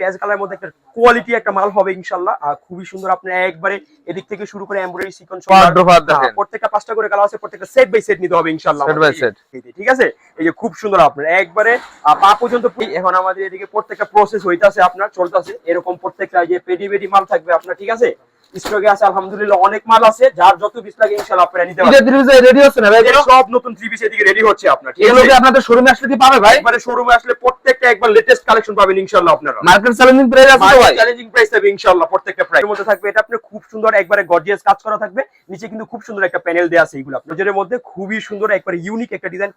পেঁয়াজ কালারের মধ্যে একটা কোয়ালিটি একটা মাল হবে ইনশাল্লাহ আর খুবই সুন্দর আপনি একবারে এদিক থেকে শুরু করে এমব্রয়ডারি সিকোয়েন্স দেখেন। প্রত্যেকটা পাঁচটা করে কালার আছে প্রত্যেকটা সেট বাই সেট নিতে হবে ইনশাল্লাহ। ঠিক আছে? এই যে খুব সুন্দর আপনার একবারে পা পর্যন্ত এখন আমাদের এদিকে প্রত্যেকটা প্রসেস হইতাছে আপনার চলতেছে। এরকম প্রত্যেকটা যে পেডি পেডি মাল থাকবে আপনার ঠিক আছে? স্টকে আছে আলহামদুলিল্লাহ অনেক মাল আছে যার যত পিস লাগে ইনশাল্লাহ আপনারা নিতে পারবেন। থ্রি পিস রেডি হচ্ছে না ভাই? সব নতুন থ্রি পিস এদিকে রেডি হচ্ছে আপনার ঠিক আছে? আপনাদের শোরুমে আসলে কি পাবে ভাই? একবারে শোরুমে আসলে প্রত্যেকটা একবার লেটেস্ট কালেকশন পাবেন আপনারা। মার্কেট চ্যালেঞ্জিং প্রাইস আছে ভাই? চ্যালেঞ্জিং প্রাইস থাকবে ইনশাআল্লাহ প্রত্যেকটা প্রাইস মধ্যে থাকবে এটা আপনার খুব সুন্দর একবারে গর্জিয়াস কাজ করা থাকবে নিচে কিন্তু খুব সুন্দর একটা প্যানেল দেয়া আছে এইগুলো আপনার। এর মধ্যে খুবই সুন্দর একবারে ইউনিক একটা ডিজাইন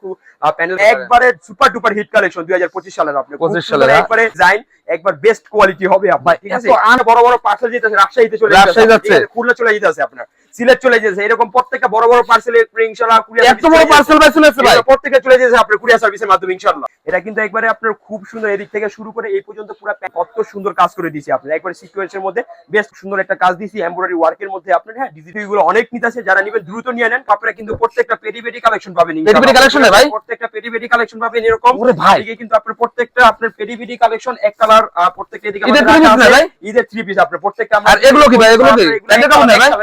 প্যানেল একবারে সুপার ডুপার হিট কালেকশন 2025 সালের আপনি। খুব 25 সুন্দর সালের, হ্যাঁ। একবারে ডিজাইন একবার বেস্ট কোয়ালিটি হবে আপনার ঠিক আছে? আর বড় বড় পার্সেল যেতেছে রাজশাহীতে চলে ঠিক যাচ্ছে। আছে, খুলনা চলে যেতেছে আপনার সিলেট চলে যেতেছে এরকম প্রত্যেকটা বড় বড় পার্সেলে ইনশাআল্লাহ কুরিয়ার এত বড় পার্সেল চলে এসেছে ভাই এগুলো প্রত্যেকে চলে যেতে আপনার কুরিয়ার সার্ভিসের মাধ্যমে ইনশাআল্লাহ এটা কিন্তু একবারে আপনার খুব সুন্দর এদিক থেকে শুরু করে এই পর্যন্ত পুরো কত সুন্দর কাজ করে দিয়েছি আপনার একবারে সিকোয়েন্সের মধ্যে বেশ সুন্দর একটা কাজ দিয়েছি এমব্রয়ডারি ওয়ার্কের মধ্যে আপনার হ্যাঁ ডিজিটালগুলো অনেক নিতেছে যারা নিবেন দ্রুত নিয়ে নেন আপনারা কিন্তু প্রত্যেকটা পেডি কালেকশন পাবেন। পেডি পেডি collection ভাই? প্রত্যেকটা পেডি কালেকশন পাবেন এরকম ওরে ভাই। এদিকে কিন্তু আপনার প্রত্যেকটা আপনার পেডি কালেকশন এক কালার প্রত্যেকটা এদিকে ঈদের আমাদের আছে। ঈদের থ্রি পিস আপনার প্রত্যেকটা আর এগুলো কি ভাই? এগুলো কি?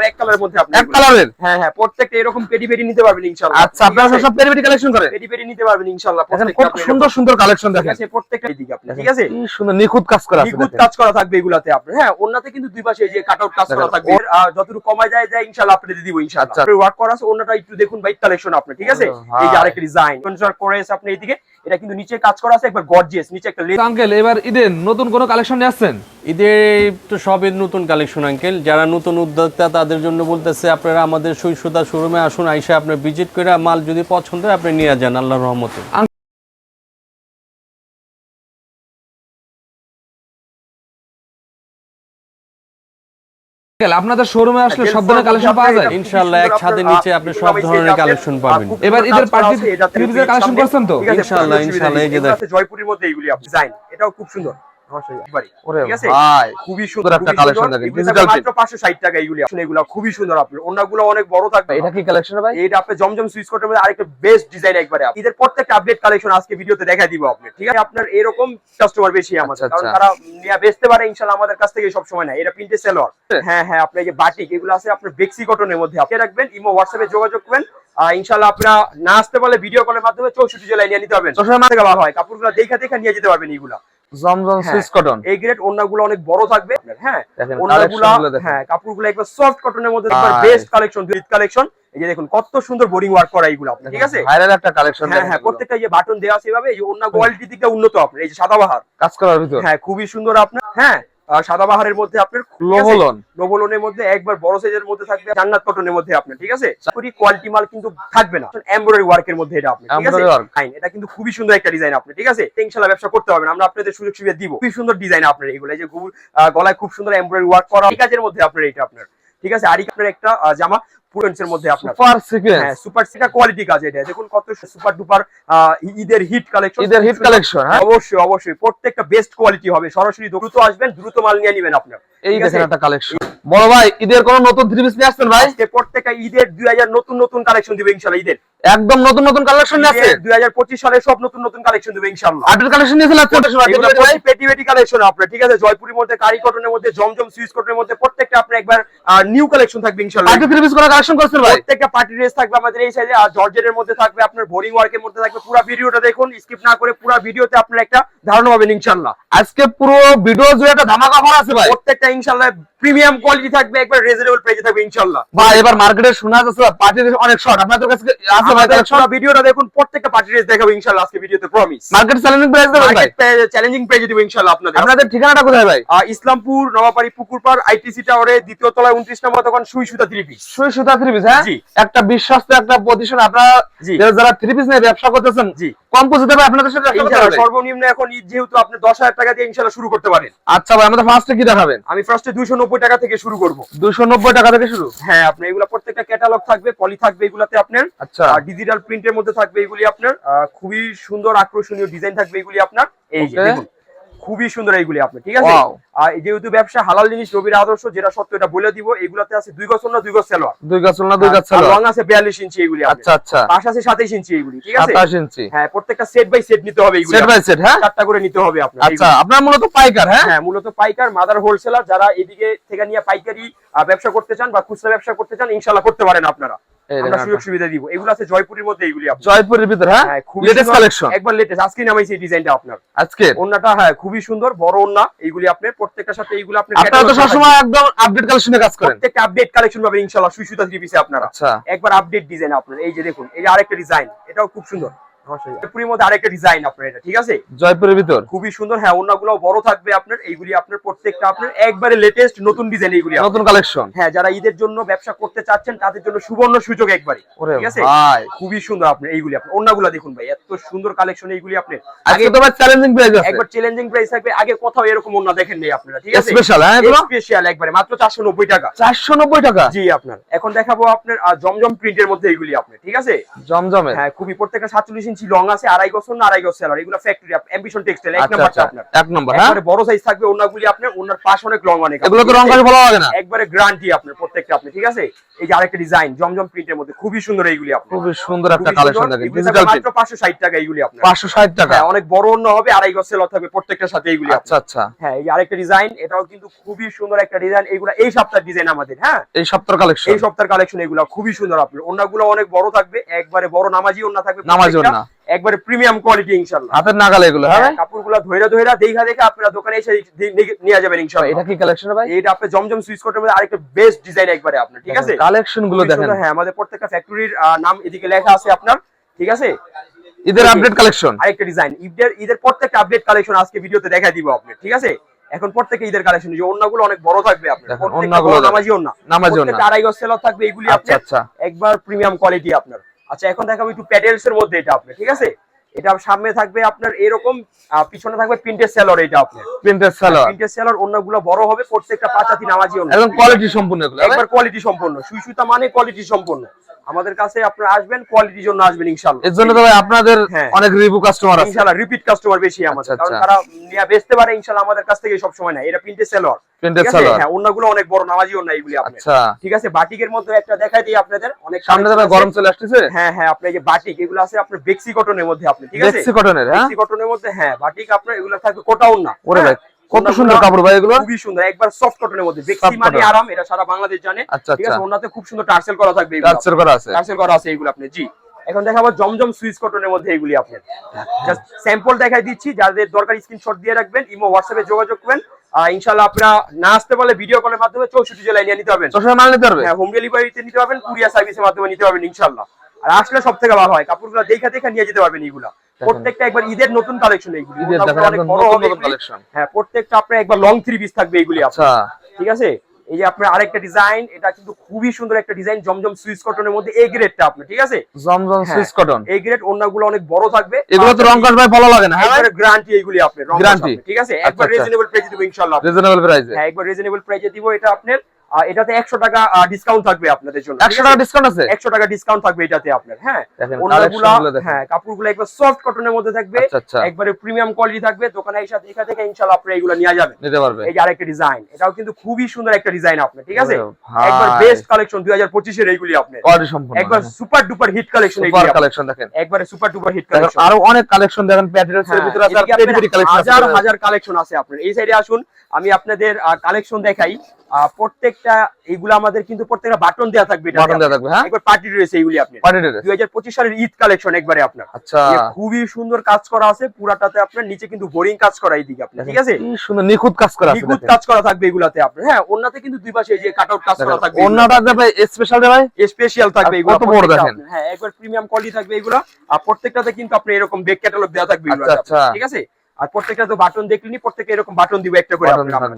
এক কালারের মধ্যে আপনি এক কালারের? হ্যাঁ হ্যাঁ প্রত্যেকটা এরকম পেডি পেডি নিতে পারবেন ইনশাআল্লাহ আচ্ছা আপনারা ঠিক আছে? সব কালেকশন করেন পেডি পেডি নিতে পারবেন ইনশাআল্লাহ দেখেন প্রত্যেকটা কত আপনি সুন্দর সুন্দর কালেকশন দেখেন। আছে প্রত্যেকটা এদিকে আপনার ঠিক আছে? কি সুন্দর নিখুঁত কাজ করা আছে নিখুঁত কাজ করা থাকবে এগুলাতে আপনার। হ্যাঁ কিন্তু দুই পাশে এই যে কাট কাজ করা থাকবে। যতটুকু কমায় যায় যায় ইনশাআল্লাহ আপনি দিয়ে দিব ইনশাআল্লাহ আচ্ছা। ওয়ার্ক করা আছে ওনাটা একটু দেখুন বাইক কালেকশন আপনি ঠিক আছে? ভাই। এই যে আরেকটা ডিজাইন কনসার করে আছে আপনি এইদিকে এটা কিন্তু নিচে কাজ করা আছে একবার গর্জিয়াস নিচে একটা লেস আঙ্কেল এবার ঈদের নতুন কোনো কালেকশন নিয়ে আসছেন? ঈদের তো সবই নতুন কালেকশন আঙ্কেল। যারা নতুন উদ্যোক্তা তাদের জন্য বলতেছে আপনারা আমাদের সুই শোরুমে আসুন আইসা আপনার ভিজিট করে মাল যদি পছন্দ হয় আপনি নিয়ে যান আল্লাহর রহমতে। আপনাদের শোরুমে আসলে সব ধরনের কালেকশন পাওয়া যায় ইনশাআল্লাহ, এক ছাদের নিচে আপনি সব ধরনের কালেকশন পাবেন। এবার ঈদের পার্টি কালেকশন করছেন তো? ইনশাআল্লাহ, ইনশাআল্লাহ, এই যে জয়পুরের মধ্যে এইগুলি আপনি ডিজাইন এটাও খুব সুন্দর একেবারে। ওরে ঠিক আছে? ভাই খুবই সুন্দর সুন্দর একটা খুবই collection সুন্দর। দেখেন, এগুলো digital মাত্র 560 টাকা এগুলি আসলে এগুলো খুবই সুন্দর আপনার ওনাগুলো অনেক বড় থাকবে। এটা কি কালেকশন ভাই? এটা আপনি জমজম সুইচ কোটের মধ্যে আরেকটা বেস্ট ডিজাইন একবারে এদের প্রত্যেকটা আপডেট কালেকশন আজকে ভিডিওতে দেখাই দিব আপনি ঠিক আছে? আপনার এরকম কাস্টমার বেশি আমাদের। আচ্ছা, কারণ আচ্ছা। তারা নিয়ে বেচতে পারে ইনশাআল্লাহ আমাদের কাছ থেকে সব সময় না এটা প্রিন্টে সেলর হ্যাঁ। হ্যাঁ আপনার যে বাটিক এগুলো আছে আপনার বেক্সি কটনের মধ্যে। আপনি রাখবেন ইমো হোয়াটসঅ্যাপে যোগাযোগ করবেন। আহ, ইনশাআল্লাহ আপনারা না আসতে পারলে ভিডিও কলের মাধ্যমে চৌষট্টি জেলায় নিয়ে নিতে পারবেন। চৌষট্টি থেকে ভালো হয় কাপড়গুলো দেখা দেখা নিয়ে যেতে পারবেন এইগুলা জমজম হ্যাঁ। Swiss cotton. এই গ্রেড ওন্নাগুলো অনেক বড় থাকবে। হ্যাঁ ওন্নাগুলো হ্যাঁ কাপড়গুলো একবার সফট কটনের মধ্যে বেস্ট কালেকশন কালেকশন এই যে দেখুন কত সুন্দর বোরিং ওয়ার্ক করা এইগুলো আপনার ঠিক আছে? ভাইরাল একটা কালেকশন হ্যাঁ হ্যাঁ প্রত্যেকটা যে বাটন দেওয়া আছে এভাবে এই যে অন্য কোয়ালিটির দিকটা উন্নত আপনার এই যে কাজ করার ভিতর। হ্যাঁ খুবই সুন্দর আপনার হ্যাঁ। সাদাবাহারের মধ্যে আপনার লোহলন। লোহলনের মধ্যে একবার বড় সাইজের মধ্যে থাকবে জান্নাত কটনের মধ্যে ঠিক আছে? পুরি কোয়ালিটি মাল কিন্তু থাকবে না। এমব্রয়ডারি ওয়ার্কের মধ্যে এটা আপনি ঠিক আছে? এটা কিন্তু খুবই সুন্দর একটা ডিজাইন আপনি ঠিক আছে? টেনশন ব্যবসা করতে হবে আমরা আপনাদের সুযোগ সুবিধা দিব। খুবই সুন্দর ডিজাইন আপনার এগুলো এই যে গলায় খুব সুন্দর এমব্রয়ডারি ওয়ার্ক করা। কাজের মধ্যে আপনার এটা আপনার ঠিক আছে? আর আপনার একটা জামা। পুরন্সের মধ্যে আপনার। সুপার সিকোয়েন্স হ্যাঁ সুপার সিটা কোয়ালিটি কাজ এটা। দেখুন কত সুপার ডুপার ঈদের হিট কালেকশন ঈদের হিট কালেকশন হ্যাঁ। অবশ্যই অবশ্যই। প্রত্যেকটা বেস্ট কোয়ালিটি হবে। সরাসরি দ্রুত আসবেন দ্রুত মাল নিয়ে নেবেন আপনার। এই দেখেন একটা কালেকশন বড় ভাই ঈদের কোন নতুন থ্রি পিস নিয়ে আসছেন ভাই? প্রত্যেকটা ঈদের দুই হাজার নতুন নতুন কালেকশন দিবে ইনশাল্লাহ ঈদের। একদম নতুন নতুন কালেকশন হাজার পঁচিশ সালে সব নতুন নতুন কালেকশন দিবে ইনশাল্লাহ আপডেট কালেকশন এগুলো প্রতি পেটি পেটি কালেকশন আপনার ঠিক আছে? জয়পুরের মধ্যে কারি কটনের মধ্যে জমজম সুইচ কটনের মধ্যে প্রত্যেকটা আপনার একবার নিউ কালেকশন থাকবে ইনশাল্লাহ পার্টি থ্রি কোন কালেকশন করছেন ভাই? প্রত্যেকটা পার্টি ড্রেস থাকবে আমাদের এই সাইজে আর জর্জেটের মধ্যে থাকবে আপনার বোরিং ওয়ার্কের মধ্যে থাকবে। পুরো ভিডিওটা দেখুন স্কিপ না করে পুরো ভিডিওতে আপনার একটা ধারণা পাবেন ইনশাল্লাহ আজকে পুরো ভিডিও জুড়ে একটা ধামাকা অফার আছে ভাই। প্রত্যেকটা ইনশাল্লাহ প্রিমিয়াম কোয়ালিটি থাকবে একবার রিজনেবল প্রাইসে থাকবে ইনশাল্লাহ ভাই এবার মার্কেটে শোনা যাচ্ছে পার্টি অনেক শর্ট আপনাদের কাছে আছে আমাদের কালেকশন পুরো ভিডিওটা দেখুন প্রত্যেকটা পার্টি ড্রেস দেখাবো ইনশাল্লাহ আজকে ভিডিওতে প্রমিস মার্কেট চ্যালেঞ্জিং প্রাইস দেবেন ভাই? চ্যালেঞ্জিং প্রাইজে দিব ইনশাল্লাহ আপনাদের আপনাদের ঠিকানাটা কোথায় ভাই? ইসলামপুর নবাবাড়ি পুকুরপাড় আইটিসি টাওয়ারে দ্বিতীয় তলায় উনত্রিশ নম্বর দোকান সুই সুতা থ্রি পিস সুই সুতা থ্রি পিস হ্যাঁ। একটা বিশ্বস্ত একটা প্রতিষ্ঠান আপনারা যারা- যারা থ্রি পিস নিয়ে ব্যবসা করতেছেন জি। কম পুঁজিতে ভাই আপনাদের সাথে। সর্বনিম্ন এখন যেহেতু আপনি দশ হাজার টাকা দিয়ে ইনশাল্লাহ শুরু করতে পারেন। আচ্ছা ভাই আমাদের ফার্স্টে কি দেখাবেন? আমি ফার্স্টে দুইশো নব্বই টাকা থেকে শুরু করব। দুশো নব্বই টাকা থেকে শুরু? হ্যাঁ আপনার এগুলো প্রত্যেকটা ক্যাটালগ থাকবে পলি থাকবে এগুলাতে আপনার আচ্ছা। ডিজিটাল প্রিন্টের মধ্যে থাকবে এগুলি আপনার খুবই সুন্দর আকর্ষণীয় ডিজাইন থাকবে এগুলি আপনার। এই যে দেখুন খুবই সুন্দর এইগুলি আপনি ঠিক আছে. আর যেহেতু ব্যবসা হালাল জিনিস নবীর আদর্শ যেটা সত্য এটা বলে দিব এগুলাতে আছে দুই গজ না দুই গজ সেলোয়ার। দুই গাছ না দুই গাছ ছিল রং আছে বিয়াল্লিশ ইঞ্চি এগুলি আচ্ছা আচ্ছা। পাশ আছে সাতাইশ ইঞ্চি এগুলি ঠিক আছে? সাতাশ ইঞ্চি। হ্যাঁ প্রত্যেকটা সেট বাই সেট নিতে হবে এগুলি সেট বাই সেট হ্যাঁ? চারটা করে নিতে হবে আপনার আচ্ছা। আপনার মূলত পাইকার হ্যাঁ? হ্যাঁ মূলত পাইকার মাদার হোলসেলার যারা এদিকে থেকে নিয়ে পাইকারি ব্যবসা করতে চান বা খুচরা ব্যবসা করতে চান ইনশাল্লাহ করতে পারেন আপনারা। আমরা সুযোগ সুবিধা দিব। এগুলো আছে জয়পুরের মধ্যে এগুলি আপনার। জয়পুরের ভিতর হ্যাঁ? খুব লেটেস্ট কালেকশন একবার লেটেস্ট আজকে নামাইছি এই ডিজাইনটা আপনার। আজকে ওন্নাটা হ্যাঁ খুবই সুন্দর। বড় ওন্না এইগুলি আপনার প্রত্যেকটার সাথে এগুলো আপনি আপনারা তো সবসময় একদম আপডেট কালেকশনে কাজ করেন। প্রত্যেকটা আপডেট কালেকশন পাবেন ইনশাআল্লাহ। সুই সুতা থ্রি পিসে আপনারা। আচ্ছা। একবার আপডেট ডিজাইন আপনার এই যে দেখুন এই যে আরেকটা ডিজাইন এটাও খুব সুন্দর। জয়পুরের মধ্যে আরেকটা ডিজাইন আপনার এটা ঠিক আছে? জয়পুরের ভিতর? খুবই সুন্দর। হ্যাঁ ওন্নাগুলো বড় থাকবে আপনার। এইগুলি আপনার প্রত্যেকটা আপনার একবারে লেটেস্ট নতুন ডিজাইন এইগুলি নতুন কালেকশন হ্যাঁ যারা ঈদের জন্য ব্যবসা করতে চাচ্ছেন তাদের জন্য সুবর্ণ সুযোগ একবারে ঠিক আছে? খুবই সুন্দর আপনি এইগুলি আপনি অন্যগুলো দেখুন ভাই এত সুন্দর কালেকশন এইগুলি আপনি আজকে তো ভাই চ্যালেঞ্জিং প্রাইস আছে। একবার চ্যালেঞ্জিং প্রাইস থাকবে আগে কোথাও এরকম অন্য দেখেন নেই আপনারা ঠিক আছে? স্পেশাল হ্যাঁ স্পেশাল একবারে মাত্র 490 টাকা। 490 টাকা? জি আপনার। এখন দেখাবো আপনার জমজম প্রিন্টের মধ্যে এইগুলি ঠিক আছে? জমজমে হ্যাঁ খুবই প্রত্যেকটা 47 ইঞ্চি লং আছে আড়াই বছর না আড়াই বছর এগুলো ফ্যাক্টরি অ্যাম্বিশন টেক্সটাইল এক আচ্ছা নাম্বারটা আচ্ছা। আপনার। এক নম্বর হ্যাঁ? বড় সাইজ থাকবে অন্যগুলি আপনার অন্যার পাশ অনেক লং অনেক এগুলো তো রং? কাজ ভালো লাগে না? একবারে গ্যারান্টি আপনার প্রত্যেকটা আপনি ঠিক আছে? এই যে আরেকটা ডিজাইন জমজম প্রিন্টের মধ্যে খুবই সুন্দর এইগুলি আপনার। খুবই সুন্দর একটা কালেকশন এগুলি ডিজিটাল মাত্র 560 টাকা এইগুলি আপনার। 560 টাকা? হ্যাঁ অনেক বড় অন্য হবে আড়াই গজ সেল থাকবে প্রত্যেকটার সাথে এইগুলি আচ্ছা আচ্ছা। হ্যাঁ এই আরেকটা ডিজাইন এটাও কিন্তু খুবই সুন্দর একটা ডিজাইন এগুলা এই সপ্তাহের ডিজাইন আমাদের হ্যাঁ? এই সপ্তাহের কালেকশন এই সপ্তাহের কালেকশন এগুলা খুবই সুন্দর আপনার। ওন্নাগুলো অনেক বড় থাকবে একবারে বড় নামাজি ওন্না থাকবে নামাজি ওড়না। একবারে প্রিমিয়াম কোয়ালিটি ইনশাআল্লাহ। হাতের নাগালে এগুলো হ্যাঁ হ্যাঁ? কাপড়গুলো ধইরা ধইরা দেখা দেখা আপনারা দোকানে এসে নিয়ে- যাবেন ইনশাআল্লাহ। এটা কি কালেকশন ভাই? এটা আপনি জমজম সুইচ কোটের মধ্যে আরেকটা বেস্ট ডিজাইন একবারে আপনার ঠিক আছে? কালেকশনগুলো দেখেন। হ্যাঁ আমাদের প্রত্যেকটা ফ্যাক্টরির নাম এদিকে লেখা আছে আপনার ঠিক আছে? ঈদের আপডেট কালেকশন আরেকটা ডিজাইন ঈদের ঈদের প্রত্যেকটা আপডেট কালেকশন আজকে ভিডিওতে দেখাই দিব আপনি ঠিক আছে? এখন প্রত্যেকটা ঈদের কালেকশন যে ওন্নাগুলো অনেক বড় থাকবে আপনার দেখেন। নামাজি ওন্না নামাজি। প্রত্যেকটা আড়াই গজ সেলর থাকবে এগুলি আচ্ছা আচ্ছা। একবার প্রিমিয়াম কোয়ালিটি আপনার। আচ্ছা এখন দেখাবো একটু প্যাটেলস এর মধ্যে এটা আপনি ঠিক আছে? এটা সামনে থাকবে আপনার এরকম পিছনে থাকবে প্রিন্টেড সেলর এটা আপনার। প্রিন্টেড সালোয়ার প্রিন্টেড সেলর ওন্নাগুলো বড় হবে প্রত্যেকটা পাঁচাতি নামাজি ওন্না একদম কোয়ালিটি সম্পূর্ণ এগুলো একবার কোয়ালিটি সম্পন্ন সুই সুতা মানে কোয়ালিটি সম্পূর্ণ। আমাদের কাছে আপনারা আসবেন কোয়ালিটির জন্য আসবেন ইনশাআল্লাহ। এর জন্য তো ভাই আপনাদের হ্যাঁ। অনেক রিভিউ কাস্টমার আছে। ইনশাআল্লাহ রিপিট কাস্টমার বেশি আমাদের আচ্ছা, কারণ আচ্ছা। তারা নিয়ে বেচতে পারে ইনশাআল্লাহ আমাদের কাছ থেকে সব সময় না এটা প্রিন্টেড সেলর প্রিন্টেড সালোয়ার। হ্যাঁ অন্যগুলো অনেক বড় নামাজি অন্য এইগুলি আপনি আচ্ছা। ঠিক আছে বাটিকের মধ্যে একটা দেখাই দিই আপনাদের। অনেক সামনে তো গরম চলে আসতেছে? হ্যাঁ হ্যাঁ আপনার যে বাটিক এগুলো আছে আপনার বেক্সি কটনের মধ্যে আপনি ঠিক আছে? বেক্সি কটনের হ্যাঁ? বেক্সি কটনের মধ্যে হ্যাঁ বাটিক আপনার এগুলো থাকবে কোটাউন না ওরে ভাই কত সুন্দর কাপড় ভাই এগুলো। খুবই সুন্দর একবার সফট কটনের মধ্যে। বেক্সি Soft মানে আরাম এটা সারা বাংলাদেশ জানে। আচ্ছা ঠিক আচ্ছা। আছে ওনাতে খুব সুন্দর টার্সেল করা থাকবে এগুলো। টাচের করা আছে। টার্সেল করা আছে এগুলো আপনি জি। এখন দেখাবো জমজম সুইচ কটনের মধ্যে এগুলি আপনি জাস্ট স্যাম্পল দেখাই দিচ্ছি যাদের দরকার স্ক্রিনশট দিয়ে রাখবেন ইমো হোয়াটসঅ্যাপে যোগাযোগ করবেন। ইনশাআল্লাহ আপনারা না আসতে পারলে ভিডিও কলের মাধ্যমে চৌষট্টি জেলায় নিয়ে নিতে পারবেন। চশমা মাল নিতে হ্যাঁ হোম ডেলিভারিতে নিতে পারবেন কুরিয়ার সার্ভিসের মাধ্যমে নিতে পারবেন ইনশাআল্লাহ। আর আসলে সব থেকে ভালো হয় কাপড়গুলো দেখা দেখা নিয়ে যেতে পারবেন এইগুলা। প্রত্যেকটা একবার ঈদের নতুন কালেকশন এইগুলি। অনেক বড় হবে হ্যাঁ প্রত্যেকটা আপনার একবার লং থ্রি পিস থাকবে আপনার। আচ্ছা। ঠিক আছে? এই যে আপনার আরেকটা ডিজাইন এটা কিন্তু খুবই সুন্দর একটা ডিজাইন জমজম সুইচ কটনের মধ্যে এই গ্রেডটা আপনি ঠিক আছে? জমজম সুইস কটন এই গ্রেড অন্যগুলো অনেক বড় থাকবে। এগুলো তো রং কাজ ভাই ভালো লাগে না হ্যাঁ একবারে গ্যারান্টি এইগুলি আপনি রং? ঠিক আছে? একবার আচ্ছা, আচ্ছা। রিজনেবল প্রাইসে দিব ইনশাআল্লাহ রিজনেবল প্রাইসে হ্যাঁ একবার রিজনেবল প্রাইসে দিব এটা আপনার এটাতে 100 টাকা ডিসকাউন্ট থাকবে আপনাদের জন্য 100 টাকা ডিসকাউন্ট আছে? 100 টাকা ডিসকাউন্ট থাকবে এটাতে আপনার হ্যাঁ? হ্যাঁ কাপড়গুলো একবার সফট কটনের মধ্যে থাকবে। আচ্ছা আচ্ছা। একবারে প্রিমিয়াম কোয়ালিটি থাকবে। দোকানে এসে দেখা থেকে আপনারা এগুলো নিয়ে যাবেন। নিতে পারবে। এই যে আরেকটা ডিজাইন এটাও কিন্তু খুবই সুন্দর একটা ডিজাইন আপনার ঠিক আছে? একবার বেস্ট কালেকশন 2025 এর এইগুলি আপনার। একবার super duper hit collection super collection দেখেন। একবারে সুপার ডুপার হিট কালেকশন আরও অনেক কালেকশন দেখেন প্যাটেলস ভিতরে আছে হাজার হাজার কালেকশন আছে আপনার। এই সাইডে আসুন আমি আপনাদের কালেকশন দেখাই। প্রত্যেকটা এগুলো আমাদের কিন্তু প্রত্যেকটা বাটন দেওয়া থাকবে বাটন দেওয়া থাকবে হ্যাঁ? একবার পার্টি ড্রেস এইগুলি আপনি পার্টি ড্রেস দুই হাজার পঁচিশ সালের ঈদ কালেকশন একবারে আপনার। আচ্ছা। খুবই সুন্দর কাজ করা আছে পুরাটাতে আপনার নিচে কিন্তু বোরিং কাজ করা এইদিকে আপনার ঠিক আছে? সুন্দর নিখুঁত কাজ করা আছে নিখুঁত কাজ করা থাকবে এগুলাতে আপনার। হ্যাঁ ওনাতে কিন্তু দুই পাশে এই যে কাট আউট কাজ করা থাকবে যে ভাই স্পেশাল ভাই? স্পেশাল থাকবে এগুলো কত বড় দেখেন। হ্যাঁ একবার প্রিমিয়াম কোয়ালিটি থাকবে এগুলো। আর প্রত্যেকটাতে কিন্তু আপনি এরকম বেক ক্যাটালগ দেওয়া থাকবে আচ্ছা, এগুলোতে আচ্ছা। ঠিক আছে? আর প্রত্যেকটা তো বাটন দেখলেনি প্রত্যেকটা এরকম বাটন দিব একটা করে।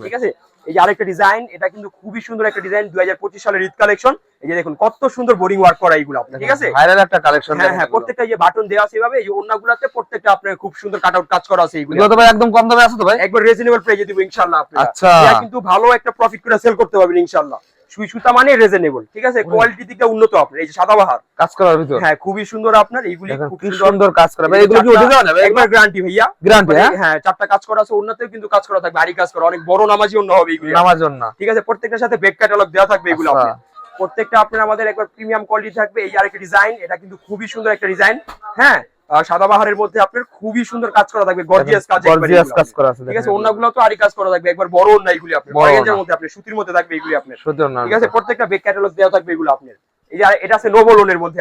ঠিক আছে? এই যে আরেকটা ডিজাইন এটা কিন্তু খুবই সুন্দর একটা ডিজাইন দুই হাজার পঁচিশ সালের ঈদ কালেকশন এই যে দেখুন কত সুন্দর বোরিং ওয়ার্ক করা এইগুলো আপনার ঠিক আছে? ভাইরাল একটা কালেকশন হ্যাঁ হ্যাঁ প্রত্যেকটা যে বাটন দেওয়া আছে এভাবে এই যে অন্যগুলোতে প্রত্যেকটা আপনার খুব সুন্দর কাট আউট কাজ করা আছে এইগুলো। তো ভাই একদম কম দামে আছে তো ভাই? একবার রিজনেবল প্রাইসে দিব ইনশাআল্লাহ আপনারা। আচ্ছা। কিন্তু ভালো একটা প্রফিট করে সেল করতে পারবেন ইনশাআল্লাহ। সুই সুতা মানে রিজনেবল ঠিক আছে? কোয়ালিটি দিকটা উন্নত আপনার এই যে সাদাবাহার কাজ করার ভিতর। হ্যাঁ খুবই সুন্দর আপনার এইগুলি খুব সুন্দর। কাজ করা। ভাই এগুলো কি উঠে যাবে না একবার গ্যারান্টি ভাইয়া। গ্যারান্টি হ্যাঁ? হ্যাঁ চারটা কাজ করা আছে অন্যতেও কিন্তু কাজ করা থাকবে আরি কাজ করা অনেক বড় নামাজি অন্য হবে এগুলি। নামার জন্য ঠিক আছে প্রত্যেকটার সাথে ব্যাক ক্যাটালগ দেওয়া থাকবে এগুলো আচ্ছা। আপনার। প্রত্যেকটা আপনার আমাদের একবার প্রিমিয়াম কোয়ালিটি থাকবে এই আরেকটা ডিজাইন এটা কিন্তু খুবই সুন্দর একটা ডিজাইন হ্যাঁ? সাদাবাহারের মধ্যে আপনার খুবই সুন্দর কাজ করা থাকবে গর্জিয়াস কাজ গর্জিয়াস কাজ করা আছে ঠিক আছে দেখেন। অন্যগুলো তো আরি কাজ করা থাকবে একবার বড় অন্য এগুলি আপনার মধ্যে আপনার সুতির মধ্যে থাকবে এগুলি আপনার। ঠিক আছে প্রত্যেকটা ব্যাক ক্যাটালগ দেওয়া থাকবে এগুলো আপনার। এই যে এটা আছে নোবলনের মধ্যে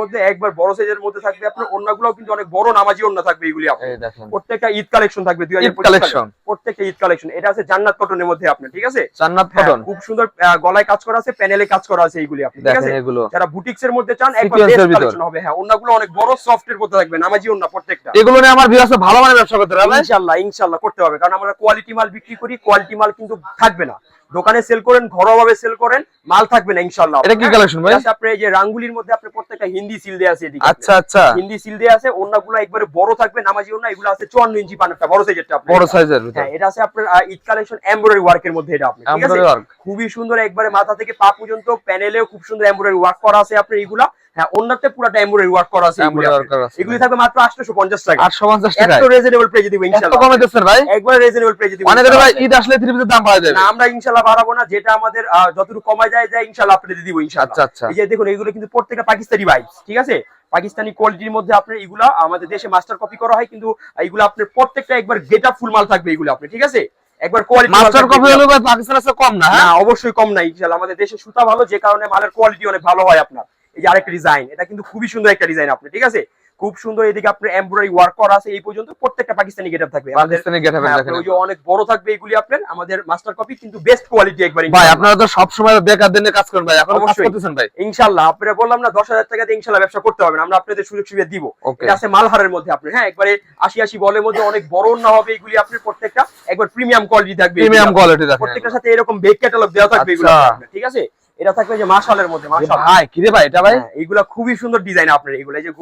মধ্যে একবার বড় সাইজের মধ্যে থাকবে আপনার অন্যগুলো কিন্তু অনেক বড় নামাজি অন্য থাকবে এগুলি আপনার। প্রত্যেকটা ঈদ কালেকশন থাকবে দুই ঈদ collection। প্রত্যেকটা ঈদ কালেকশন এটা আছে জান্নাত কটনের মধ্যে আপনার ঠিক আছে? জান্নাত হ্যাঁ, কটন খুব সুন্দর গলায় কাজ করা আছে প্যানেলে কাজ করা আছে এইগুলি আপনি ঠিক আছে? যারা বুটিক্স এর মধ্যে চান একবার বেস্ট কালেকশন হবে। হ্যাঁ অন্যগুলো অনেক বড় সফট এর মধ্যে থাকবে নামাজি অন্য প্রত্যেকটা। এগুলো নিয়ে আমার ভিউয়ার্স ভালো মানে ব্যবসা করতে হবে ইনশাআল্লাহ ইনশাআল্লাহ করতে হবে কারণ আমরা কোয়ালিটি মাল বিক্রি করি কোয়ালিটি মাল কিন্তু থাকবে না। দোকানে সেল করেন ঘরোয়া ভাবে সেল করেন মাল থাকবে না ইনশাআল্লাহ। এটা কি কালেকশন ভাই? আপনি এই যে রাঙ্গুলির মধ্যে আপনি প্রত্যেকটা হিন্দি সিল দেয়া আছে এদিকে। আচ্ছা আচ্ছা। হিন্দি সিল দেয়া আছে অন্যগুলো একবারে বড় থাকবে নামাজি অন্য এগুলো আছে 54 ইঞ্চি পানটা বড় সাইজেরটা আপনি বড় সাইজের হ্যাঁ এটা আছে আপনার ইট ঈদ কালেকশন এমব্রয়ডারি ওয়ার্কের মধ্যে এটা আপনি ঠিক আছে? খুবই সুন্দর একবারে মাথা থেকে পা পর্যন্ত প্যানেলেও খুব সুন্দর এমব্রয়ডারি ওয়ার্ক করা আছে আপনি এইগুলা হ্যাঁ অন্যতে পুরোটা এমব্রয়ডারি ওয়ার্ক করা আছে এমব্রয়ডারি আপনার। আছে এগুলি থাকবে মাত্র 850 টাকা। 850 এত রিজনেবল প্রাইসে দিব ইনশাআল্লাহ। কমে দিচ্ছেন ভাই? একবার রিজনেবল প্রাইসে দিব অনেকে ভাই ঈদ আসলে থ্রি পিসের দাম বাড়ায় দেবে। না আমরা ইনশাআল্লাহ বাড়াবো না যেটা আমাদের যতটুকু কমায় যায় যায় ইনশাআল্লাহ আপনাদের দিব ইনশাআল্লাহ। আচ্ছা আচ্ছা। এই যে দেখুন এগুলো কিন্তু প্রত্যেকটা পাকিস্তানি ভাইবস ঠিক আছে? পাকিস্তানি কোয়ালিটির মধ্যে আপনার এগুলা আমাদের দেশে মাস্টার কপি করা হয় কিন্তু এগুলো আপনার প্রত্যেকটা একবার গেটা ফুল মাল থাকবে এগুলো আপনি ঠিক আছে? একবার কোয়ালিটি মাস্টার কপি হলো পাকিস্তানের কম না না হ্যাঁ অবশ্যই কম নাই ইনশাআল্লাহ। আমাদের দেশে সুতা ভালো যে কারণে মালের কোয়ালিটি অনেক ভালো হয় আপনার। এই যে আরেকটা ডিজাইন এটা কিন্তু খুবই সুন্দর একটা ডিজাইন আপনি ঠিক আছে? খুব সুন্দর এদিকে আপনার এমব্রয়ডারি ওয়ার্ক করা আছে এই পর্যন্ত প্রত্যেকটা পাকিস্তানি গেটআপ থাকবে। পাকিস্তানি গেট হ্যাঁ, আপনার ওই যে অনেক বড় থাকবে এগুলি আপনার আমাদের মাস্টার কপি কিন্তু বেস্ট কোয়ালিটি একবার ভাই ইনশাআল্লাহ। আপনারা তো সব সময় বেকার দিনে কাজ করেন ভাই এখন কাজ। করতেছেন ভাই। ইনশাল্লাহ আপনারা বললাম না দশ হাজার টাকা দিয়ে ইনশাল্লাহ ব্যবসা করতে হবে না আমরা আপনাদের সুযোগ সুবিধা দিব। এটা আছে মালহারের মধ্যে আপনি হ্যাঁ একবারে আশি আশি বলের মধ্যে অনেক বড় না হবে এগুলি আপনার প্রত্যেকটা একবার প্রিমিয়াম কোয়ালিটি থাকবে প্রিমিয়াম কোয়ালিটি দেখেন প্রত্যেকটার সাথে এরকম বেক ক্যাটালগ দেওয়া থাকবে এগুলো আচ্ছা। ঠিক আছে? এটা থাকবে যে মাশালের মধ্যে ভাই কি রে ভাই এটা ভাই? হ্যাঁ, এইগুলা খুবই সুন্দর ডিজাইন আপনার এগুলো এই যে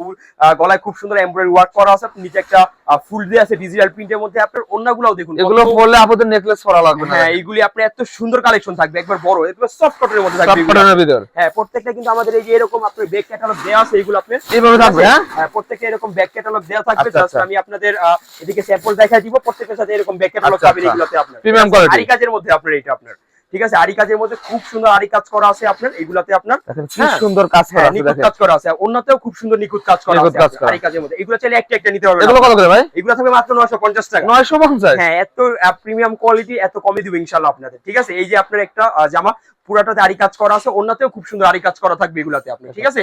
গলায় খুব সুন্দর এমব্রয়ডারি ওয়ার্ক করা আছে নিচে একটা ফুল দিয়ে আছে ডিজিটাল প্রিন্টের মধ্যে। আপনার অন্যগুলোও দেখুন এগুলো পরলে আপনাদের নেকলেস পরা লাগবে না। হ্যাঁ এইগুলি আপনার এত সুন্দর কালেকশন থাকবে একবার বড় এগুলো সফট কটনের মধ্যে থাকবে এগুলো। কটনের ভিতর। হ্যাঁ প্রত্যেকটা কিন্তু আমাদের এই যে এরকম আপনার ব্যাক ক্যাটালগ দেওয়া আছে এগুলো আপনার। এইভাবে থাকবে হ্যাঁ? হ্যাঁ প্রত্যেকটা এরকম ব্যাক ক্যাটালগ দেওয়া থাকবে আচ্ছা, জাস্ট আচ্ছা। আমি আপনাদের এদিকে স্যাম্পল দেখাই দিব প্রত্যেকটার সাথে এরকম ব্যাক ক্যাটালগ আচ্ছা, আচ্ছা। এগুলোতে আপনার। Premium quality। আরি কাজের মধ্যে আপনার এটা আপনার। ঠিক আছে? আরি কাজের মধ্যে খুব সুন্দর আরি কাজ করা আছে আপনার এগুলাতে আপনার খুব হ্যাঁ। সুন্দর কাজ করা হ্যাঁ, আছে নিখুঁত কাজ করা আছে। অন্যতেও খুব সুন্দর নিখুঁত কাজ করা আছে। আরি কাজের মধ্যে। এগুলো চাইলে একটা একটা নিতে পারবেন এগুলো কত করে ভাই? এগুলো থাকবে মাত্র 950 টাকা। 950 হ্যাঁ এত প্রিমিয়াম কোয়ালিটি এত কমে দিব ইনশাআল্লাহ আপনাদের। ঠিক আছে? এই যে আপনার একটা জামা পুরাটাতে আরি কাজ করা আছে অন্যতেও খুব সুন্দর আরি কাজ করা থাকবে এগুলাতে আপনার ঠিক আছে?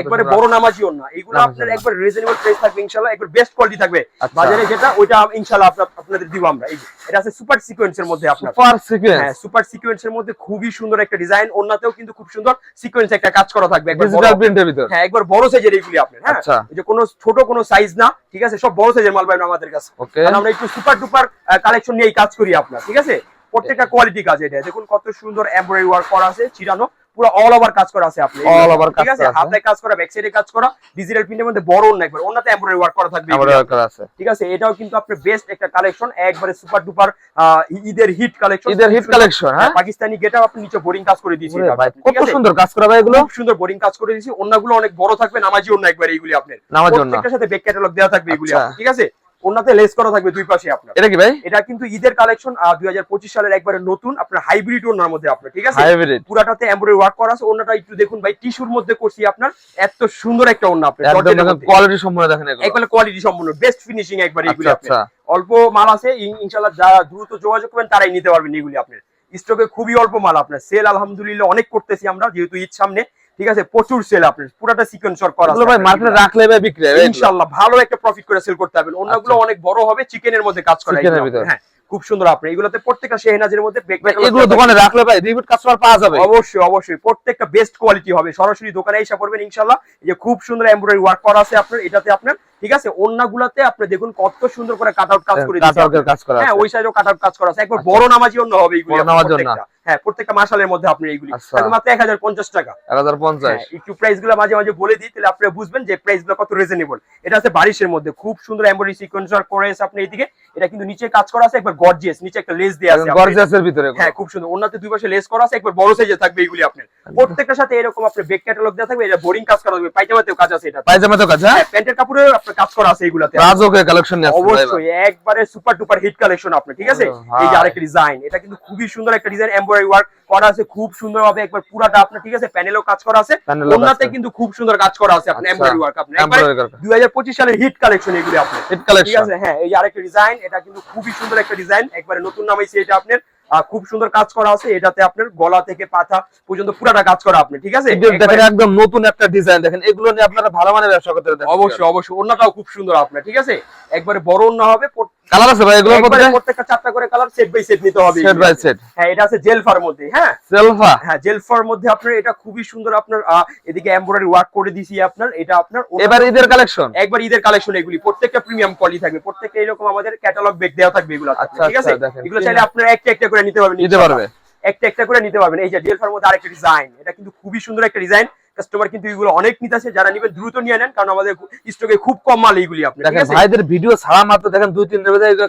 একবারে বড় নামাজি ওন্না এগুলো আপনার একবার রিজনেবল প্রাইস থাকবে ইনশাআল্লাহ একবার বেস্ট কোয়ালিটি থাকবে। আচ্ছা। বাজারে যেটা ওইটা ইনশাআল্লাহ আপনাদের দিব আমরা। এই এটা আছে সুপার সিকোয়েন্সের মধ্যে আপনার। সুপার সিকোয়েন্স হ্যাঁ সুপার সিকোয়েন্সের মধ্যে খুবই সুন্দর একটা ডিজাইন ওন্নাতেও কিন্তু খুব সুন্দর সিকোয়েন্স একটা কাজ করা থাকবে। একবার ডিজিটাল প্রিন্টের ভিতর? হ্যাঁ একবার বড় সাইজের এইগুলি আপনার হ্যাঁ? আচ্ছা। যে কোনো ছোট কোনো সাইজ না ঠিক আছে? সব বড় সাইজের মাল পাবেন আমাদের কাছে। আমরা একটু সুপার ডুপার কালেকশন নিয়েই কাজ করি আপনার ঠিক আছে? প্রত্যেকটা কোয়ালিটি কাজ এটা দেখুন কত সুন্দর এমব্রয়ডারি ওয়ার্ক করা আছে চিরানো পুরো অল ওভার কাজ করা আছে আপনি All over কাজ ঠিক আছে? হাতে কাজ করা ব্যাক সাইডে কাজ করা ডিজিটাল প্রিন্টের মধ্যে বড় অন্য একবার ওনাতে এমব্রয়ডারি ওয়ার্ক করা থাকবে এগুলি। দরকার আছে। ঠিক আছে? এটাও কিন্তু আপনার বেস্ট একটা কালেকশন একবারে সুপার ডুপার ঈদের হিট কালেকশন ঈদের হিট কালেকশন হ্যাঁ? পাকিস্তানি গেটআপ আপনি নিচে বোরিং কাজ করে দিয়েছি ভাই কত? সুন্দর কাজ করা ভাই এগুলো। খুব সুন্দর বোরিং কাজ করে দিয়েছি। অন্যগুলো অনেক বড় থাকবে নামাজি অন্য একবার এইগুলি আপনার। নামার জন্য প্রত্যেকটার সাথে ব্যাক ক্যাটালগ দেওয়া থাকবে এগুলি আচ্ছা। ঠিক আছে? ওনাতে লেস করা থাকবে দুই পাশে আপনার। এটা কি ভাই? এটা কিন্তু ঈদের কালেকশন দুই হাজার পঁচিশ সালের একবারে নতুন আপনার হাইব্রিড ওনার মধ্যে আপনার ঠিক আছে? হাইব্রিড পুরাটাতে এমব্রয়ডারি ওয়ার্ক করা আছে ওনাটা একটু দেখুন ভাই টিস্যুর মধ্যে করছি আপনার এত সুন্দর একটা ওনা আপনার। কোয়ালিটি সম্পূর্ণ দেখেন এগুলো। একবারে কোয়ালিটি সম্পূর্ণ বেস্ট ফিনিশিং একবার এগুলি আচ্ছা আচ্ছা। অল্প মাল আছে ইন- ইনশাল্লাহ যারা দ্রুত যোগাযোগ করবেন তারাই নিতে পারবেন এগুলি আপনার। স্টকে খুবই অল্প মাল আপনার সেল আলহামদুলিল্লাহ অনেক করতেছি আমরা যেহেতু ঈদ সামনে ঠিক আছে? প্রচুর সেল আপনার। পুরাটা সিকোয়েন্স করা আছে ভাই মার্কেটে রাখলে ভাই বিক্রি হবে এগুলো। ইনশাল্লাহ ভালো একটা প্রফিট করে সেল করতে পারবেন। অন্যগুলো অনেক বড় হবে চিকেনের মধ্যে কাজ করা হ্যাঁ খুব সুন্দর আপনি। এগুলোতে প্রত্যেকটা শেহনাজের মধ্যে এগুলো দোকানে রাখলে ভাই রিপিট কাস্টমার পাওয়া যাবে। অবশ্যই অবশ্যই। প্রত্যেকটা বেস্ট কোয়ালিটি হবে। সরাসরি দোকানে এসে পড়বেন ইনশাল্লাহ। এই যে খুব সুন্দর এমব্রয়ডারি ওয়ার্ক করা আছে আপনার এটাতে আপনার ঠিক আছে? অন্যগুলাতে আপনি দেখুন কত সুন্দর করে কাট আউট কাজ করে দিয়েছে কাজ করা হ্যাঁ ওই সাইডেও কাট আউট কাজ করা আছে। একবার বড় নামাজি অন্য হবে এগুলো নামাজি। হ্যাঁ প্রত্যেকটা মাসালের মধ্যে আপনি এইগুলি। আচ্ছা। মাত্র এক হাজার পঞ্চাশ টাকা। এক হাজার পঞ্চাশ। হ্যাঁ, একটু প্রাইসগুলো মাঝে মাঝে বলে দিই তাহলে আপনারা বুঝবেন যে প্রাইসগুলো কত রিজনেবল এটা আছে বারিশের মধ্যে। খুব সুন্দর এমব্রয়ডারি সিকোয়েন্স করে আছে আপনি এইদিকে এটা কিন্তু নিচে কাজ করা আছে একবার গর্জিয়াস নিচে একটা লেস আছে। গর্জিয়াসের ভিতরে হ্যাঁ খুব সুন্দর। ওনাতে দুই পাশে লেস করা আছে একবার বড় সাইজে থাকবে এইগুলি আপনার। প্রত্যেকটার সাথে এরকম আপনার বেক ক্যাটালগ দেওয়া থাকবে এটা বোরিং কাজ করা থাকবে পায়জামাতেও কাজ আছে এটা পায়জামা তো কাছে হ্যাঁ প্যান্টের কাপড়েও আপনার কাজ করা আছে এইগুলাতে রাজকের কালেকশন নিয়ে। অবশ্যই একবারে সুপার ডুপার হিট কালেকশন আপনার ঠিক আছে? এই যে আরেকটা ডিজাইন এটা কিন্তু খুবই সুন্দর একটা ডিজাইন এমব্রয়ডারি ওয়ার্ক করা আছে খুব সুন্দর ভাবে একবার পুরাটা আপনার ঠিক আছে প্যানেলও কাজ করা আছে ওনাতে কিন্তু খুব সুন্দর কাজ করা আছে আপনার আচ্ছা, এমব্রয়ডারি ওয়ার্ক আপনার। দুই হাজার পঁচিশ সালের হিট কালেকশন এগুলি আপনার। Hit ঠিক আছে হ্যাঁ এই আরেকটা ডিজাইন এটা কিন্তু খুবই সুন্দর একটা ডিজাইন একবারে নতুন নামাইছে এটা আপনার। খুব সুন্দর কাজ করা আছে এটাতে আপনার গলা থেকে পাতা পর্যন্ত পুরাটা কাজ করা আপনি ঠিক আছে? দেখেন একদম নতুন একটা ডিজাইন দেখেন এগুলো নিয়ে আপনারা ভালো মানের ব্যবসা করতে পারেন অবশ্যই অবশ্যই ওন্নাটাও খুব সুন্দর আপনার ঠিক আছে? একবারে বড় ওন্না হবে কালার আছে ভাই এগুলোর মধ্যে? প্রত্যেকটা চারটা করে কালার সেট বাই সেট নিতে হবে সেট বাই সেট হ্যাঁ এটা আছে জেলফার মধ্যে হ্যাঁ? সেলফা হ্যাঁ জেলফার মধ্যে আপনার এটা খুবই সুন্দর আপনার এদিকে এমব্রয়ডারি ওয়ার্ক করে দিছি আপনার এটা আপনার এবার ঈদের কালেকশন একবার ঈদের কালেকশন এগুলি প্রত্যেকটা প্রিমিয়াম কোয়ালিটি থাকবে প্রত্যেকটা এরকম আমাদের ক্যাটালগ বেক দেওয়া থাকবে এগুলো আচ্ছা, ঠিক আছে? আচ্ছা, এগুলো চাইলে আপনারা একটা একটা করে নিতে পারবেন নিতে পারবে। একটা একটা করে নিতে পারবেন। এই যে ডিএল ফার্মের মধ্যে আরেকটা ডিজাইন এটা কিন্তু খুবই সুন্দর একটা ডিজাইন কাস্টমার কিন্তু এগুলো অনেক নিতেছে যারা নিবেন দ্রুত নিয়ে নেন কারণ আমাদের স্টকে খুব কম মাল এইগুলি আপনার ঠিক দেখেন ভাইদের ভিডিও ছাড়া মাত্র দেখেন দুই তিন দিনের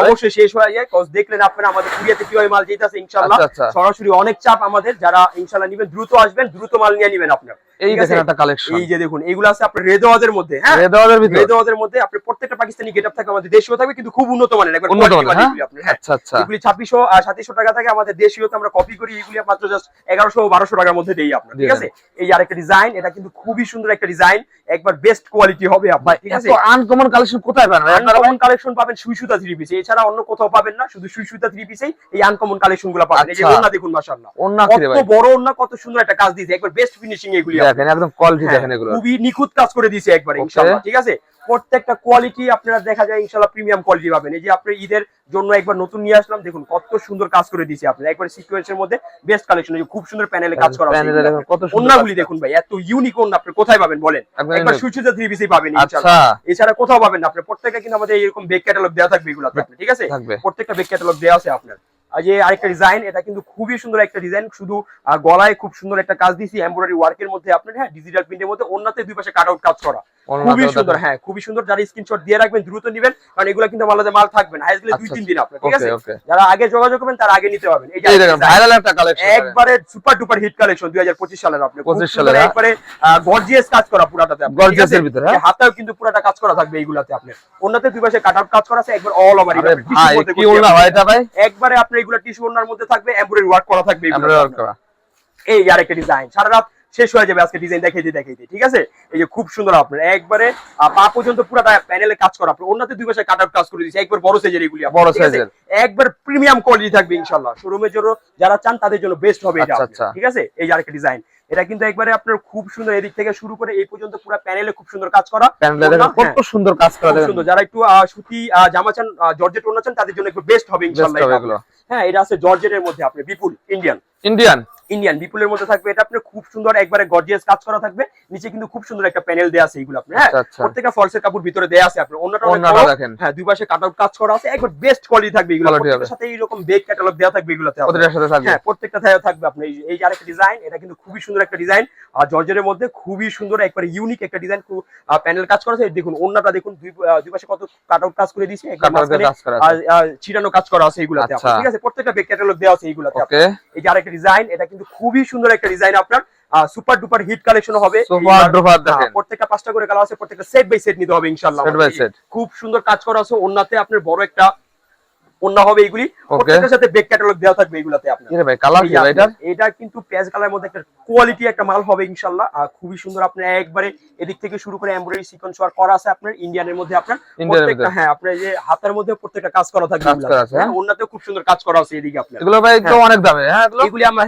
অবশ্যই শেষ হয়ে যায় কজ দেখলেন আপনারা আমাদের কুরিয়াতে কীভাবে মাল যেতেছে ইনশাআল্লাহ। আচ্ছা, আচ্ছা। সরাসরি অনেক চাপ আমাদের যারা ইনশাআল্লাহ নিবেন দ্রুত আসবেন দ্রুত মাল নিয়ে নিবেন আপনার। এই দেখেন একটা কালেকশন এই যে দেখুন এগুলো আছে আপনার রেদওয়াজের মধ্যে হ্যাঁ? রেদাওয়াদের ভিতরে। রেদওয়াজের মধ্যে আপনি প্রত্যেকটা পাকিস্তানি গেটআপ থাকে আমাদের দেশীয় থাকবে কিন্তু খুব উন্নত মানের একবার উন্নত মানের, হ্যাঁ? আপনার, হ্যাঁ। আচ্ছা আচ্ছা। এগুলি ছাব্বিশশো আর সাতশো টাকা থাকে আমাদের দেশীয়তে আমরা কপি করি এগুলি মাত্র জাস্ট এগারোশো বারোশো টাকার মধ্যে দেই আপনার ঠিক আছে? এই আরেকটা ডিজাইন এটা কিন্তু খুবই সুন্দর একটা ডিজাইন একবার বেস্ট কোয়ালিটি হবে আপনার ঠিক আছে? আনকমন কালেকশন কোথায় পাবেন? আনকমন কালেকশন পাবেন সুই সুতা থ্রি পিস এছাড়া অন্য কোথাও পাবেন না শুধু সুই সুতা থ্রি পিসেই এই আনকমন কালেকশনগুলো পাবেন। এই যে আচ্ছা। ওন্না দেখুন মাশাআল্লাহ। ওন্না কত বড় ওন্না কত সুন্দর একটা কাজ দিয়েছে। একবার বেস্ট ফিনিশিং এগুলি দেখেন একদম কোয়ালিটি হ্যাঁ, দেখেন এগুলো। খুবই নিখুত কাজ করে দিয়েছে একবার. ইনশাআল্লাহ ঠিক আছে? প্রত্যেকটা কোয়ালিটি আপনারা দেখা যায় ইনশাআল্লাহ প্রিমিয়াম কোয়ালিটি পাবেন। এই যে আপনি ঈদের জন্য একবার নতুন নিয়ে আসলাম দেখুন কত সুন্দর কাজ করে দিয়েছে আপনারা। একবার সিকোয়েন্সের মধ্যে বেস্ট কালেকশন খুব সুন্দর প্যানেলে কাজ করা প্যানেলে দেখেন কত সুন্দর ওন্নাগুলি দেখুন ভাই এত ইউনিক ওন্না আপনি কোথায় পাবেন বলেন? একবার সুচিতা থ্রি পিসেই পাবেন আচ্ছা। এছাড়া কোথাও পাবেন না আপনি প্রত্যেকটা কিন্তু আমাদের এরকম বেক ক্যাটালগ দেওয়া থাকবে এগুলো ঠিক আছে? প্রত্যেকটা বেক ক্যাটালগ দেওয়া আছে আপনার। যে আরেকটা ডিজাইন এটা কিন্তু খুবই সুন্দর একটা ডিজাইন শুধু গলায় খুব সুন্দর একটা কাজ দিয়েছি এমব্রয়ডারি ওয়ার্কের মধ্যে আপনার হ্যাঁ ডিজিটাল প্রিন্টের মধ্যে অন্যতে দুই পাশে কাট আউট কাজ করা। খুবই সুন্দর হ্যাঁ খুবই সুন্দর যারা স্ক্রিনশট দিয়ে রাখবেন দ্রুত নেবেন কারণ এগুলো কিন্তু মাল থাকবে না। দুই আচ্ছা, তিন দিন আপনার ঠিক আছে? যারা আগে যোগাযোগ করবেন তারা আগে নিতে পারবেন। এই যে এই আরেকটা দেখেন design। ভাইরাল একটা কালেকশন একবারে সুপার ডুপার হিট কালেকশন দুই হাজার পঁচিশ সালের আপনি 25 সালের, হ্যাঁ। একবারে গর্জিয়াস কাজ করা পুরাটাতে ঠিক এর ভিতরে, হ্যাঁ। হাতেও কিন্তু পুরাটা কাজ করা থাকবে এইগুলাতে আপনার। অন্যতে দুই পাশে কাট আউট কাজ করা আছে একবার অল ওভার ভাই কি উল্লা ভাই এটা ভাই? একবারে আপনার এগুলো টিস্যু ওনার মধ্যে থাকবে এমব্রয়ডারি ওয়ার্ক করা থাকবে। করা। এই আরেকটা ডিজাইন সারা রাত শেষ হয়ে যাবে আজকে ডিজাইন দেখাইতে দেখাইতে ঠিক আছে? এই যে খুব সুন্দর আপনার। একবারে পা পর্যন্ত পুরো প্যানেলে কাজ করা। আপনার অন্যতে দুই কাট আউট কাজ করে দিয়েছে। একবার বড় সাইজের এগুলি বড় সাইজের। একবার প্রিমিয়াম কোয়ালিটি থাকবে ইনশাআল্লাহ শোরুমের জন্য যারা চান তাদের জন্য বেস্ট হবে এটা আচ্ছা, আচ্ছা। ঠিক আছে? এই আর আরেকটা ডিজাইন এটা কিন্তু একবারে আপনার খুব সুন্দর এদিক থেকে শুরু করে এই পর্যন্ত পুরো প্যানেলে খুব সুন্দর কাজ করা। কত সুন্দর কাজ করা সুন্দর। যারা একটু সুতি জামা চান জর্জেট ওনা চান তাদের জন্য একটু বেস্ট হবে ইনশাআল্লাহ। হ্যাঁ এটা আছে জর্জেটের মধ্যে আপনি বিপুল ইন্ডিয়ান ইন্ডিয়ান ইন্ডিয়ান বিপুলের মধ্যে থাকবে। এটা আপনার খুব সুন্দর একবারে গর্জিয়াস কাজ করা থাকবে। নিচে কিন্তু খুব সুন্দর একটা প্যানেল দেয়া আছে এগুলো আপনার হ্যাঁ? আচ্ছা, আচ্ছা। প্রত্যেকটা ফলসের কাপড় ভিতরে দেয়া আছে আপনার। অন্যটা অনেক দেখেন। হ্যাঁ দুই পাশে কাট আউট কাজ করা আছে। একবার বেস্ট কোয়ালিটি থাকবে এগুলো। প্রত্যেকটার। সাথে এইরকম বেক ক্যাটালগ দেয়া থাকবে এগুলোতে আপনার। সাথে থাকবে। হ্যাঁ প্রত্যেকটা থাকবে থাকবে আপনার। এই যে- আরেকটা ডিজাইন এটা কিন্তু খুবই সুন্দর একটা ডিজাইন আর জর্জের মধ্যে খুবই সুন্দর একবার ইউনিক একটা ডিজাইন প্যানেল কাজ করা আছে। দেখুন অন্যটা দেখুন দুই দুই পাশে কত কাট আউট কাজ করে দিয়েছে আহ, ছিটানো কাজ করা আছে এগুলাতে আচ্ছা। ঠিক আছে? প্রত্যেকটা বেক ক্যাটালগ দেওয়া আছে এগুলাতে এই যে আরেকটা ডিজাইন এটা কিন্তু খুবই সুন্দর একটা ডিজাইন আপনার। সুপার ডুপার হিট কালেকশন হবে। সুপার ডুপার দেখেন। প্রত্যেকটা পাঁচটা করে কালার আছে প্রত্যেকটা সেট বাই সেট নিতে হবে ইনশাআল্লাহ। খুব সুন্দর কাজ করা আছে। ওন্নাতে আপনার বড় একটা ওন্না হবে এইগুলি। প্রত্যেকটার সাথে বেক ক্যাটালগ দেওয়া থাকবে এগুলাতে আপনার। কি ভাই কালার কি আপনার- এটা কিন্তু পেঁয়াজ কালার মধ্যে একটা কোয়ালিটি একটা মাল হবে ইনশাল্লাহ। আর খুবই সুন্দর আপনার একবারে এদিক থেকে শুরু করে এমব্রয়ডারি সিকোয়েন্স ওয়ার্ক করা আছে আপনার ইন্ডিয়ানের মধ্যে আপনার। প্রত্যেকটা হ্যাঁ আপনার যে হাতের মধ্যে প্রত্যেকটা কাজ করা থাকবে করা হ্যাঁ? ওন্নাতেও খুব সুন্দর কাজ করা আছে এদিকে আপনার। এগুলো ভাই তো হ্যাঁ। অনেক দামে হ্যাঁ এগুলো? এগুলি আমরা